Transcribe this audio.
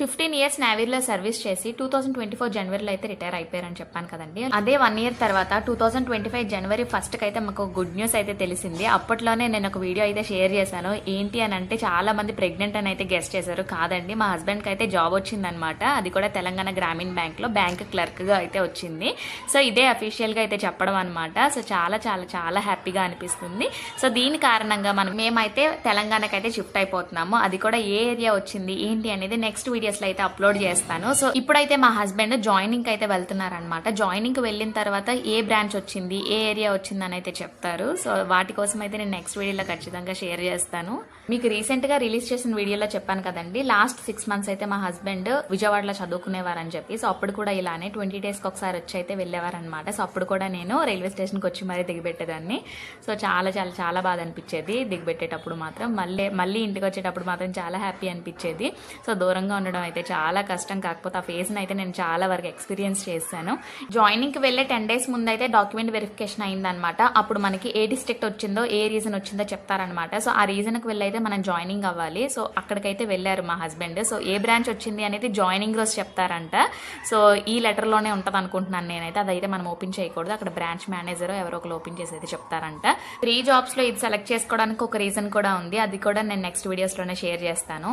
Fifteen years నేవీలో service చేసి two thousand twenty four జనవరిలో అయితే రిటైర్ అయిపోయారని చెప్పాను కదండి. అదే వన్ ఇయర్ తర్వాత టూ థౌసండ్ ట్వంటీ ఫైవ్ జనవరి ఫస్ట్కి అయితే మాకు గుడ్ న్యూస్ అయితే తెలిసింది. అప్పట్లోనే నేను ఒక వీడియో అయితే షేర్ చేశాను. ఏంటి అని అంటే చాలా మంది ప్రెగ్నెంట్ అని అయితే గెస్ట్ చేశారు. కాదండి మా హస్బెండ్కి అయితే జాబ్ వచ్చిందనమాట. అది కూడా తెలంగాణ గ్రామీణ బ్యాంక్లో బ్యాంక్ క్లర్క్గా అయితే వచ్చింది. సో ఇదే అఫీషియల్గా అయితే చెప్పడం అనమాట. సో చాలా చాలా చాలా హ్యాపీగా అనిపిస్తుంది. సో దీని కారణంగా మనం మేమైతే తెలంగాణకి అయితే షిఫ్ట్ అయిపోతున్నాము. అది కూడా ఏ ఏరియా వచ్చింది ఏంటి అనేది నెక్స్ట్ వీడియో లో అయితే అప్లోడ్ చేస్తాను. సో ఇప్పుడైతే మా హస్బెండ్ జాయినింగ్ అయితే వెళ్తున్నారనమాట జాయినింగ్ వెళ్ళిన తర్వాత ఏ బ్రాంచ్ వచ్చింది ఏ ఏరియా వచ్చింది అని అయితే చెప్తారు. సో వాటి కోసం అయితే నేను నెక్స్ట్ వీడియోలో ఖచ్చితంగా షేర్ చేస్తాను. మీకు రీసెంట్గా రిలీజ్ చేసిన వీడియోలో చెప్పాను కదండి లాస్ట్ సిక్స్ మంత్స్ అయితే మా హస్బెండ్ విజయవాడలో చదువుకునేవారని చెప్పి సో అప్పుడు కూడా ఇలానే ట్వంటీ డేస్కి ఒకసారి వచ్చి అయితే వెళ్ళేవారనమాట సో అప్పుడు కూడా నేను రైల్వే స్టేషన్కి వచ్చి మరీ దిగబెట్టేదాన్ని సో చాలా చాలా చాలా బాధ అనిపించేది. దిగబెట్టేటప్పుడు మాత్రం మళ్ళీ మళ్ళీ ఇంటికి వచ్చేటప్పుడు మాత్రం చాలా హ్యాపీ అనిపించేది. సో దూరంగా ఉండడం అయితే చాలా కష్టం. కాకపోతే ఆ ఫేజ్ని అయితే నేను చాలా వరకు ఎక్స్పీరియన్స్ చేశాను. జాయినింగ్కి వెళ్ళే టెన్ డేస్ ముందు అయితే డాక్యుమెంట్ వెరిఫికేషన్ అయిందనమాట అప్పుడు మనకి ఏ డిస్ట్రిక్ట్ వచ్చిందో ఏ రీజన్ వచ్చిందో చెప్తారనమాట సో ఆ రీజన్కి వెళ్ళైతే మనం జాయినింగ్ అవ్వాలి. సో అక్కడికైతే వెళ్ళారు మా హస్బెండ్ సో ఏ బ్రాంచ్ వచ్చింది అనేది జాయినింగ్ రోజు చెప్తారంట. సో ఈ లెటర్లోనే ఉంటుంది అనుకుంటున్నాను నేనైతే. అదైతే మనం ఓపెన్ చేయకూడదు. అక్కడ బ్రాంచ్ మేనేజర్ ఎవరో ఒకరు ఓపెన్ చేసి అయితే చెప్తారంట త్రీ జాబ్స్లో ఇది సెలెక్ట్ చేసుకోవడానికి ఒక రీజన్ కూడా ఉంది. అది కూడా నేను నెక్స్ట్ వీడియోస్లోనే షేర్ చేస్తాను.